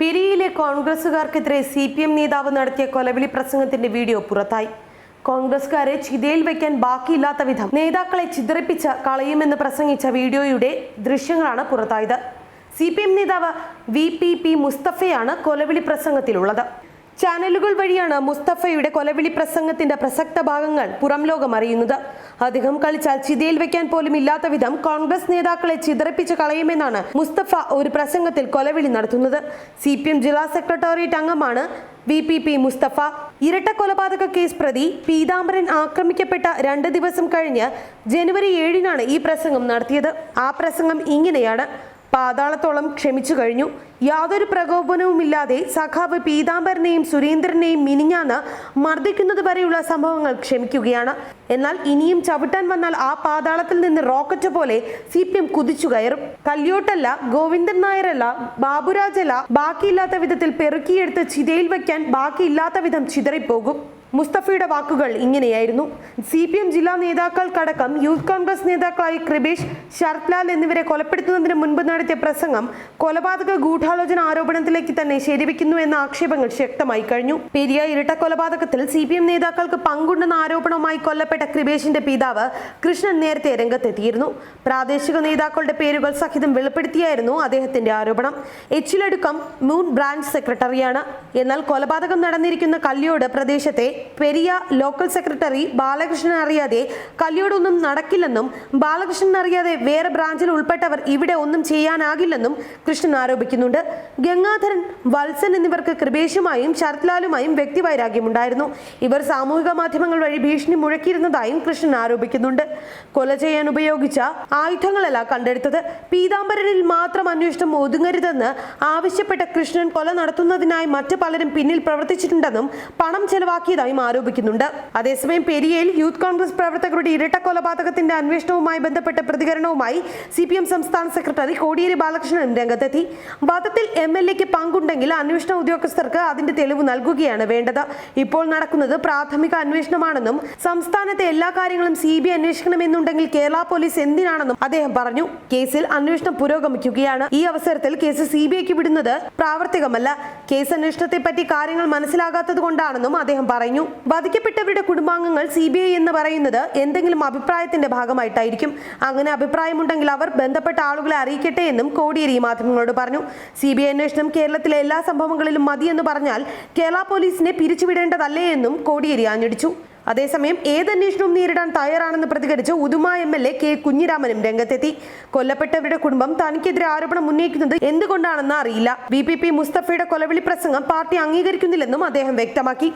പെരിയയിലെ കോൺഗ്രസുകാർക്കെതിരെ C P M നേതാവ് നടത്തിയ കൊലവിളി പ്രസംഗത്തിന്റെ വീഡിയോ പുറത്തായി. കോൺഗ്രസുകാരെ ചിതയിൽ വയ്ക്കാൻ ബാക്കിയില്ലാത്ത വിധം നേതാക്കളെ ചിതറിപ്പിച്ച് കളയുമെന്ന് പ്രസംഗിച്ച വീഡിയോയുടെ ദൃശ്യങ്ങളാണ് പുറത്തായത്. സി പി എം നേതാവ് വി പി പി മുസ്തഫയാണ് കൊലവിളി പ്രസംഗത്തിലുള്ളത്. ചാനലുകൾ വഴിയാണ് മുസ്തഫയുടെ കൊലവിളി പ്രസംഗത്തിന്റെ പ്രസക്ത ഭാഗങ്ങൾ പുറം ലോകം അറിയുന്നത്. അധികം കളിച്ചാൽ ചിതയിൽ വെക്കാൻ പോലും ഇല്ലാത്ത വിധം കോൺഗ്രസ് നേതാക്കളെ ചിതറിപ്പിച്ച് കളയുമെന്നാണ് മുസ്തഫ ഒരു പ്രസംഗത്തിൽ കൊലവിളി നടത്തുന്നത്. സി പി എം ജില്ലാ സെക്രട്ടേറിയറ്റ് അംഗമാണ് വി പി പി മുസ്തഫ. ഇരട്ട കൊലപാതക കേസ് പ്രതി പീതാംബരൻ ആക്രമിക്കപ്പെട്ട രണ്ട് ദിവസം കഴിഞ്ഞ് ജനുവരി ഏഴിനാണ് ഈ പ്രസംഗം നടത്തിയത്. ആ പ്രസംഗം ഇങ്ങനെയാണ്. പാതാളത്തോളം ക്ഷമിച്ചു കഴിഞ്ഞു. യാതൊരു പ്രകോപനവുമില്ലാതെ സഖാവ് പീതാംബരനെയും സുരേന്ദ്രനെയും മിനിഞ്ഞാന്ന് മർദ്ദിക്കുന്നത് വരെയുള്ള സംഭവങ്ങൾ ക്ഷമിക്കുകയാണ്. എന്നാൽ ഇനിയും ചവിട്ടാൻ വന്നാൽ ആ പാതാളത്തിൽ നിന്ന് റോക്കറ്റ് പോലെ സി പി എം കുതിച്ചു കയറും. കല്യോട്ടല്ല ഗോവിന്ദൻ നായരല്ല ബാബുരാജല്ല ബാക്കിയില്ലാത്ത വിധത്തിൽ പെറുക്കിയെടുത്ത് ചിതയിൽ വയ്ക്കാൻ ബാക്കിയില്ലാത്ത വിധം ചിതറിപ്പോകും. മുസ്തഫയുടെ വാക്കുകൾ ഇങ്ങനെയായിരുന്നു. സി പി എം ജില്ലാ നേതാക്കൾക്കടക്കം യൂത്ത് കോൺഗ്രസ് നേതാക്കളായി കൃപേഷ് ശരത്ലാൽ എന്നിവരെ കൊലപ്പെടുത്തുന്നതിന് മുൻപ് നടത്തിയ പ്രസംഗം കൊലപാതക ഗൂഢാലോചന ആരോപണത്തിലേക്ക് തന്നെ ശരിവെക്കുന്നു എന്ന ആക്ഷേപങ്ങൾ ശക്തമായി കഴിഞ്ഞു. പെരിയ ഇരട്ട കൊലപാതകത്തിൽ സി പി എം നേതാക്കൾക്ക് പങ്കുണ്ടെന്ന ആരോപണവുമായി കൊല്ലപ്പെട്ട കൃപേഷിന്റെ പിതാവ് കൃഷ്ണൻ നേരത്തെ രംഗത്തെത്തിയിരുന്നു. പ്രാദേശിക നേതാക്കളുടെ പേരുകൾ സഹിതം വെളിപ്പെടുത്തിയായിരുന്നു അദ്ദേഹത്തിന്റെ ആരോപണം. എച്ചിലടുക്കം മൂൺ ബ്രാഞ്ച് സെക്രട്ടറിയാണ്. എന്നാൽ കൊലപാതകം നടന്നിരിക്കുന്ന കല്യോട് പ്രദേശത്തെ പെരിയ ലോക്കൽ സെക്രട്ടറി ബാലകൃഷ്ണൻ അറിയാതെ കല്യോടൊന്നും നടക്കില്ലെന്നും ബാലകൃഷ്ണൻ അറിയാതെ വേറെ ബ്രാഞ്ചിൽ ഉൾപ്പെട്ടവർ ഇവിടെ ഒന്നും ചെയ്യാനാകില്ലെന്നും കൃഷ്ണൻ ആരോപിക്കുന്നുണ്ട്. ഗംഗാധരൻ വത്സൻ എന്നിവർക്ക് കൃപേഷുമായും ശരത്ലാലുമായും വ്യക്തിവൈരാഗ്യമുണ്ടായിരുന്നു ഇവർ സാമൂഹിക മാധ്യമങ്ങൾ വഴി ഭീഷണി മുഴക്കിയിരുന്നതായും കൃഷ്ണൻ ആരോപിക്കുന്നുണ്ട്. കൊല ചെയ്യാൻ ഉപയോഗിച്ച ആയുധങ്ങളല്ല കണ്ടെടുത്തത്. പീതാംബരനിൽ മാത്രം അന്വേഷണം ഒതുങ്ങരുതെന്ന് ആവശ്യപ്പെട്ട കൃഷ്ണൻ കൊല നടത്തുന്നതിനായി മറ്റു പലരും പിന്നിൽ പ്രവർത്തിച്ചിട്ടുണ്ടെന്നും പണം ചെലവാക്കിയതായും ആരോപിക്കുന്നുണ്ട്. അതേസമയം പെരിയയിൽ യൂത്ത് കോൺഗ്രസ് പ്രവർത്തകരുടെ ഇരട്ട കൊലപാതകത്തിന്റെ അന്വേഷണവുമായി ബന്ധപ്പെട്ട പ്രതികരണവുമായി സി പി എം സംസ്ഥാന സെക്രട്ടറി കോടിയേരി ബാലകൃഷ്ണൻ രംഗത്തെത്തി. വാദത്തിൽ എം എൽ എക്ക് പങ്കുണ്ടെങ്കിൽ അന്വേഷണ ഉദ്യോഗസ്ഥർക്ക് അതിന്റെ തെളിവ് നൽകുകയാണ് വേണ്ടത്. ഇപ്പോൾ നടക്കുന്നത് പ്രാഥമിക അന്വേഷണമാണെന്നും സംസ്ഥാനത്തെ എല്ലാ കാര്യങ്ങളും സി ബി അന്വേഷിക്കണമെന്നുണ്ടെങ്കിൽ കേരള പോലീസ് എന്തിനാണെന്നും അദ്ദേഹം പറഞ്ഞു. കേസിൽ അന്വേഷണം പുരോഗമിക്കുകയാണ്. ഈ അവസരത്തിൽ കേസ് സി ബി ഐക്ക് വിടുന്നത് പ്രാവർത്തികമല്ല. കേസ് അന്വേഷണത്തെ പറ്റി കാര്യങ്ങൾ മനസ്സിലാകാത്തത് കൊണ്ടാണെന്നും അദ്ദേഹം പറഞ്ഞു. വധിക്കപ്പെട്ടവരുടെ കുടുംബാംഗങ്ങൾ സി ബി ഐ എന്ന് പറയുന്നത് എന്തെങ്കിലും അഭിപ്രായത്തിന്റെ ഭാഗമായിട്ടായിരിക്കും. അങ്ങനെ അഭിപ്രായമുണ്ടെങ്കിൽ അവർ ബന്ധപ്പെട്ട ആളുകളെ അറിയിക്കട്ടെ എന്നും കോടിയേരി മാധ്യമങ്ങളോട് പറഞ്ഞു. സി ബി ഐ അന്വേഷണം കേരളത്തിലെ എല്ലാ സംഭവങ്ങളിലും മതിയെന്ന് പറഞ്ഞാൽ കേരള പോലീസിനെ പിരിച്ചുവിടേണ്ടതല്ലേ എന്നും കോടിയേരി ആഞ്ഞടിച്ചു. അതേസമയം ഏതന്വേഷണവും നേരിടാൻ തയ്യാറാണെന്ന് പ്രതികരിച്ച് Uduma M L A K കുഞ്ഞിരാമനും രംഗത്തെത്തി. കൊല്ലപ്പെട്ടവരുടെ കുടുംബം തനിക്കെതിരെ ആരോപണം ഉന്നയിക്കുന്നത് എന്തുകൊണ്ടാണെന്ന് അറിയില്ല. ബി പി പി മുസ്തഫയുടെ കൊലവിളി പ്രസംഗം പാർട്ടി അംഗീകരിക്കുന്നില്ലെന്നും അദ്ദേഹം വ്യക്തമാക്കി.